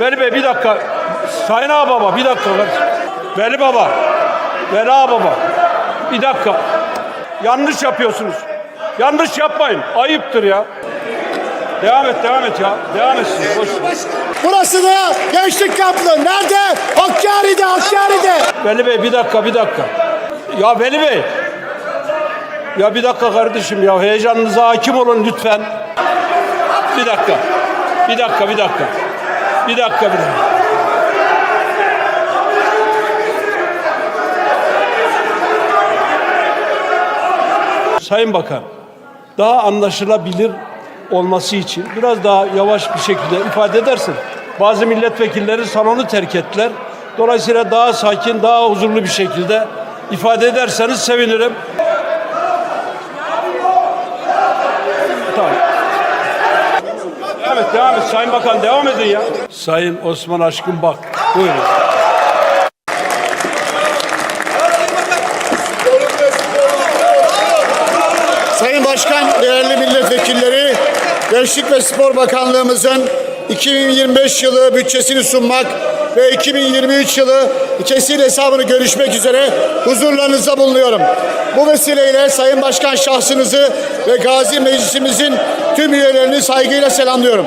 Veli Bey bir dakika. Sayın Ağa Baba bir dakika. Veli Baba. Veli Ağa Baba. Bir dakika. Yanlış yapıyorsunuz. Yanlış yapmayın. Ayıptır ya. Devam et, devam et ya. Devam. Boş. ver. Burası da gençlik kampı. Nerede? Hakkari'de, Hakkari'de. Veli Bey bir dakika, bir dakika. Ya Veli Bey. Ya bir dakika kardeşim ya. Heyecanınıza hakim olun lütfen. Bir dakika. Bir dakika, bir dakika. Bir dakika, bir dakika. Sayın Bakan, daha anlaşılabilir olması için biraz daha yavaş bir şekilde ifade edersin. Bazı milletvekilleri salonu terk ettiler. Dolayısıyla daha sakin, daha huzurlu bir şekilde ifade ederseniz sevinirim. Evet devam et Sayın Bakan devam edin ya. Sayın Osman Aşkın Bak buyurun. Sayın Başkan, değerli milletvekilleri, Gençlik ve Spor Bakanlığımızın 2025 yılı bütçesini sunmak ve 2023 yılı kesin hesabını görüşmek üzere huzurlarınızda bulunuyorum. Bu vesileyle Sayın Başkan şahsınızı ve Gazi Meclisimizin tüm üyelerini saygıyla selamlıyorum.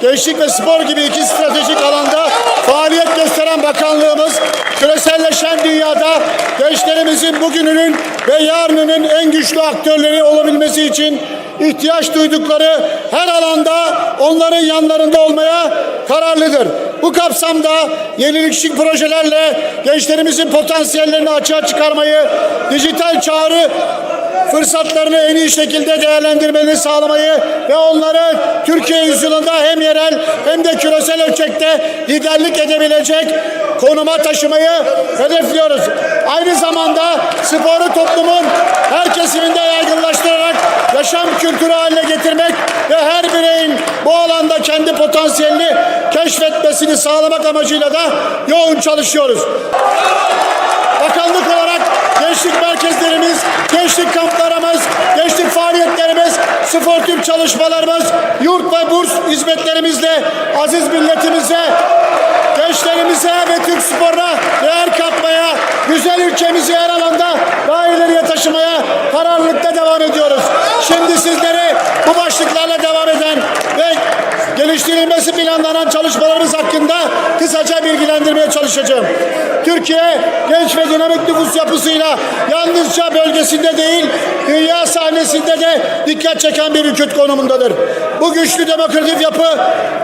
Gençlik ve spor gibi iki stratejik alanda faaliyet gösteren bakanlığımız küreselleşen dünyada gençlerimizin bugününün ve yarınının en güçlü aktörleri olabilmesi için ihtiyaç duydukları her alanda onların yanlarında olmaya kararlıdır. Bu kapsamda yenilikçi projelerle gençlerimizin potansiyellerini açığa çıkarmayı, dijital çağrı fırsatlarını en iyi şekilde değerlendirmeni sağlamayı ve onları Türkiye yüzyılında hem yerel hem de küresel ölçekte liderlik edebilecek konuma taşımayı hedefliyoruz. Aynı zamanda sporu toplumun her kesiminde yaygınlaştırarak yaşam kültürü haline getirmek ve her bireyin bu alanda kendi potansiyelini keşfetmesini sağlamak amacıyla da yoğun çalışıyoruz. Bakanlık olarak gençlik merkezlerimiz, gençlik kamplarımız, gençlik faaliyetlerimiz, sportif çalışmalarımız, yurt ve burs hizmetlerimizle aziz milletimize, gençlerimize ve Türk sporuna değer katmaya, güzel ülkemizi her alanda daha ileriye taşımaya kararlılıkta devam ediyoruz. Şimdi sizleri bu başlıklarla devam eden ve geliştirilmesi planlanan çalışmalarımız hakkında kısaca bilgilendirmeye çalışacağım. Türkiye genç ve dinamik nüfus yapısıyla yalnızca bölgesinde değil, dünya sahnesinde de dikkat çeken bir ülke konumundadır. Bu güçlü demokratik yapı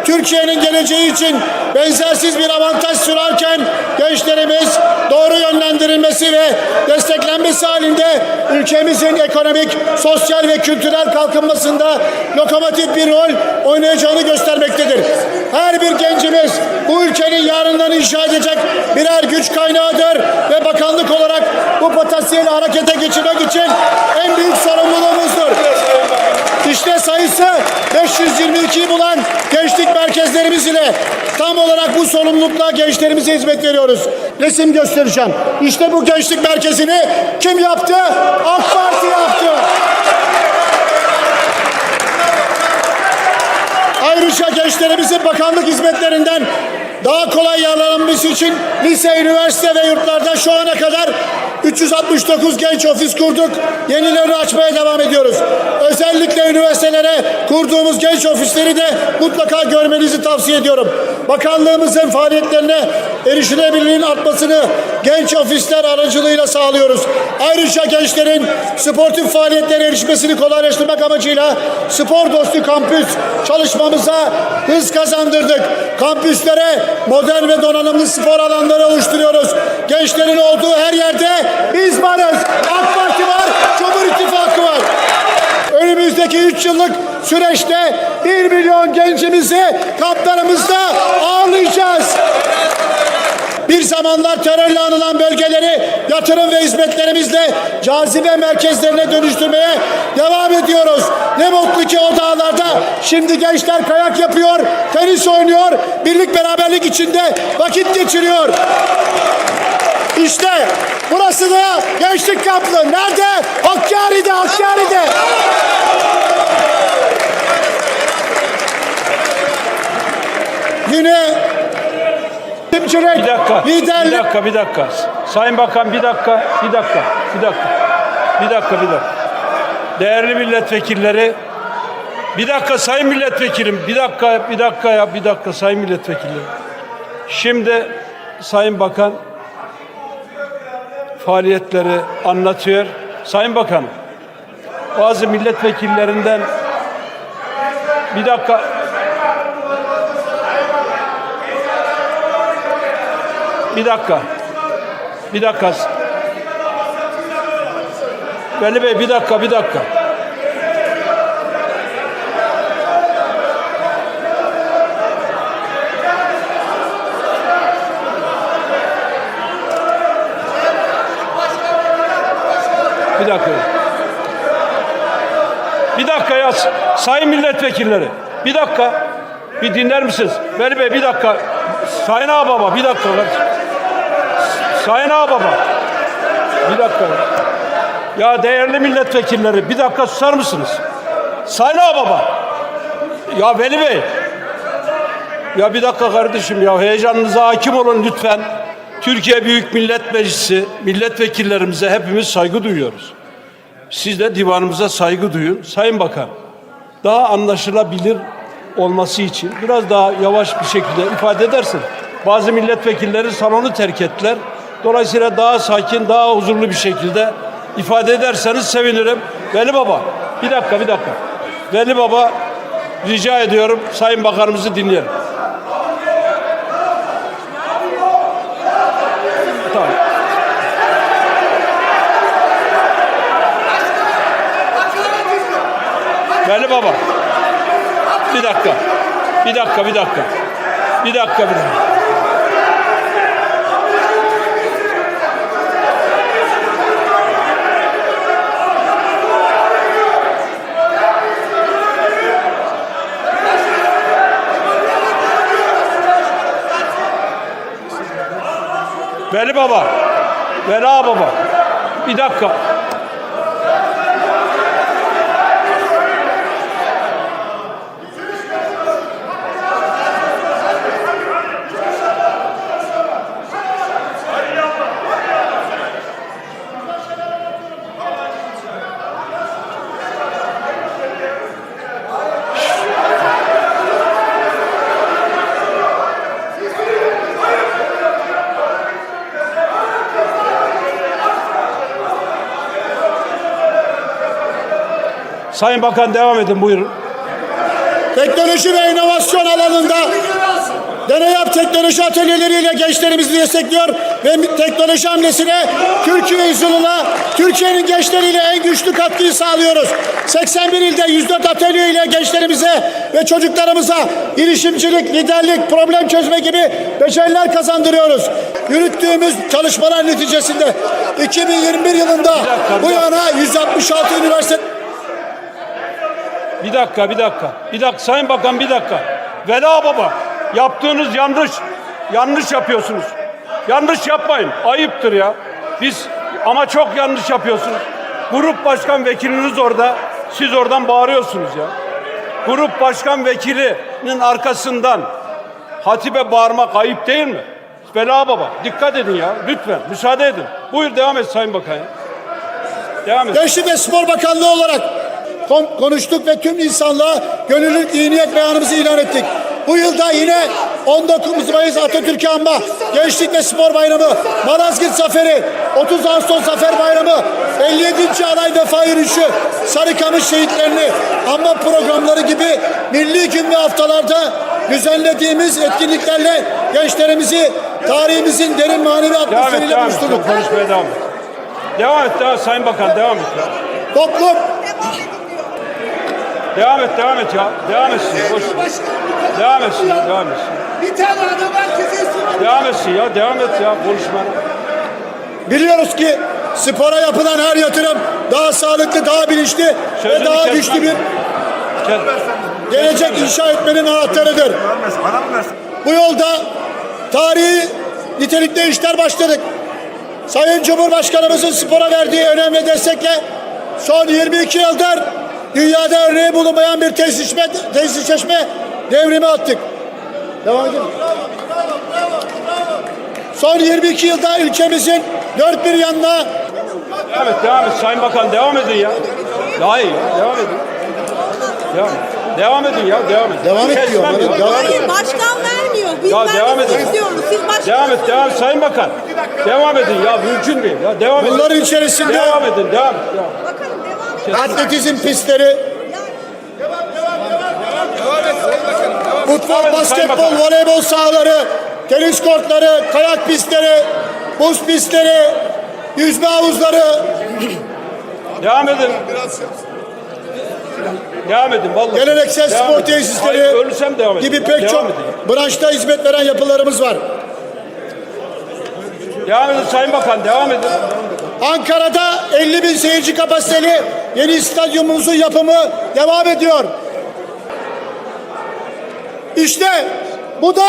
Türkiye'nin geleceği için benzersiz bir avantaj sunarken gençlerimiz doğru yönlendirilmesi ve desteklenmesi halinde ülkemizin ekonomik, sosyal ve kültürel kalkınmasında lokomotif bir rol oynayacağını göstermektedir. Her bir gencimiz bu ülkenin yarından inşa edecek birer güç kaynağıdır ve bakanlık olarak bu potansiyeli harekete geçirmek için en büyük sorumluluğumuzdur. İşte sayısı 522'yi bulan gençlik merkezlerimiz ile tam olarak bu sorumlulukla gençlerimize hizmet veriyoruz. Resim göstereceğim. İşte bu gençlik merkezini kim yaptı? AK Parti yaptı. Ayrıca gençlerimizin bakanlık hizmetlerinden daha kolay yararlanması için lise, üniversite ve yurtlarda şu ana kadar 369 genç ofis kurduk. Yenilerini açmaya devam ediyoruz. Özellikle üniversitelere kurduğumuz genç ofisleri de mutlaka görmenizi tavsiye ediyorum. Bakanlığımızın faaliyetlerine erişilebilirliğin artmasını genç ofisler aracılığıyla sağlıyoruz. Ayrıca gençlerin sportif faaliyetlere erişmesini kolaylaştırmak amacıyla spor dostu kampüs çalışmamıza hız kazandırdık. Kampüslere modern ve donanımlı spor alanları oluşturuyoruz. Gençlerin olduğu her yerde biz varız. AK Parti var, Cumhur İttifakı var. Önümüzdeki 3 yıllık süreçte 1 milyon gencimizi kamplarımızda ağırlayacağız. Bir zamanlar terörle anılan bölgeleri yatırım ve hizmetlerimizle cazibe merkezlerine dönüştürmeye devam ediyoruz. Ne mutlu ki o dağlarda şimdi gençler kayak yapıyor, tenis oynuyor, birlik beraberlik içinde vakit geçiriyor. İşte burası da gençlik kampı. Nerede? Hakkari'de, Hakkari'de. Yine girişimcilik, Bir dakika. Bir liderlik, dakika, bir dakika. Sayın Bakan bir dakika, bir dakika, bir dakika. Bir dakika, bir dakika. Değerli milletvekilleri, bir dakika sayın milletvekilim, bir dakika, bir dakika ya, bir dakika sayın milletvekilleri. Şimdi Sayın Bakan faaliyetleri anlatıyor. Sayın Bakan, bazı milletvekillerinden bir dakika Bir dakika. Bir dakika. Veli Bey bir dakika, bir dakika. Bir dakika. Bir dakika ya sayın milletvekilleri. Bir dakika. Bir dinler misiniz? Veli Bey bir dakika. Sayın Ağababa bir dakika. Sayın Ağababa. Bir dakika. Ya değerli milletvekilleri bir dakika susar mısınız? Sayın Ağababa. Ya Veli Bey. Ya bir dakika kardeşim ya heyecanınıza hakim olun lütfen. Türkiye Büyük Millet Meclisi milletvekillerimize hepimiz saygı duyuyoruz. Siz de divanımıza saygı duyun. Sayın Bakan, daha anlaşılabilir olması için biraz daha yavaş bir şekilde ifade edersin. Bazı milletvekilleri salonu terk ettiler. Dolayısıyla daha sakin, daha huzurlu bir şekilde ifade ederseniz sevinirim. Veli Baba, bir dakika, bir dakika. Veli Baba, rica ediyorum Sayın Bakanımızı dinleyelim. Tamam. Veli Baba. Bir dakika. Bir dakika, bir dakika. Bir dakika, bir dakika. Veli Baba. Vela Baba. Bir dakika. Sayın Bakan devam edin buyurun. teknoloji ve inovasyon alanında Deney Yap Teknoloji Atölyeleriyle gençlerimizi destekliyor ve teknoloji hamlesine Türkiye yüzyılına Türkiye'nin gençleriyle en güçlü katkıyı sağlıyoruz. 81 ilde 104 atölye ile gençlerimize ve çocuklarımıza girişimcilik, liderlik, problem çözme gibi beceriler kazandırıyoruz. Yürüttüğümüz çalışmalar neticesinde 2021 yılında bu yana 166 üniversite Bir dakika, bir dakika. Bir dakika Sayın Bakan bir dakika. Vela Baba yaptığınız yanlış. Yanlış yapıyorsunuz. Yanlış yapmayın. Ayıptır ya. Biz ama çok yanlış yapıyorsunuz. Grup başkan vekiliniz orada. Siz oradan bağırıyorsunuz ya. Grup başkan vekilinin arkasından hatibe bağırmak ayıp değil mi? Vela Baba dikkat edin ya lütfen müsaade edin. Buyur devam et Sayın Bakan. Devam et. Gençlik ve Spor Bakanlığı olarak konuştuk ve tüm insanlığa gönüllülük iyi niyet beyanımızı ilan ettik. Bu yılda yine 19 Mayıs Atatürk Anma, Gençlik ve Spor Bayramı, Malazgirt Zaferi, 30 Ağustos Zafer Bayramı, 57. Alay Defa Yürüyüşü, Sarıkamış şehitlerini anma programları gibi milli gün ve haftalarda düzenlediğimiz etkinliklerle gençlerimizi tarihimizin derin manevi atmosferiyle devam et. buluşturduk. Devam et. Devam et, devam Sayın Bakan devam et. Toplum Devam et, devam et ya. Devam etsin. Boş. Devam etsin, devam etsin. Bir tane adam herkese isim Devam etsin ya, devam et ya konuşma. Biliyoruz ki spora yapılan her yatırım daha sağlıklı, daha bilinçli ve Sözünü daha kesmem. güçlü bir Gel. gelecek inşa etmenin anahtarıdır. Bu yolda tarihi nitelikli işler başladık. Sayın Cumhurbaşkanımızın spora verdiği önem ve destekle son 22 yıldır dünyada örneği bulunmayan bir tesisleşme, tesisleşme devrimi attık. Devam edin. Son 22 yılda ülkemizin dört bir yanına Devam et, devam et. Sayın Bakan devam edin ya. Daha iyi ya, devam edin. Devam, devam edin ya, devam edin. Devam et Kesmem diyor, ya, evet, devam. Hayır başkan vermiyor. Biz Ya devam vermesini edin. istiyoruz. Siz başkan Devam et, devam et Sayın Bakan. Devam edin ya, mümkün değil. Ya devam edin. bunların içerisinde Devam edin, devam. devam. Atletizm pistleri, futbol, basketbol, voleybol sahaları, tenis kortları, kayak pistleri, buz pistleri, yüzme havuzları, Devam edin. Devam edin vallahi. geleneksel Devam spor edin. tesisleri Hayır, ölürsem devam edin. gibi pek devam çok Edin. branşta hizmet veren yapılarımız var. Devam edin Sayın Bakan, devam edin. Ankara'da 50 bin seyirci kapasiteli yeni stadyumumuzun yapımı devam ediyor. İşte bu da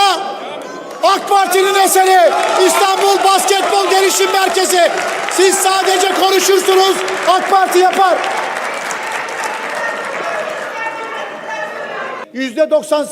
AK Parti'nin eseri İstanbul Basketbol Gelişim Merkezi. Siz sadece konuşursunuz, AK Parti yapar. Yüzde 98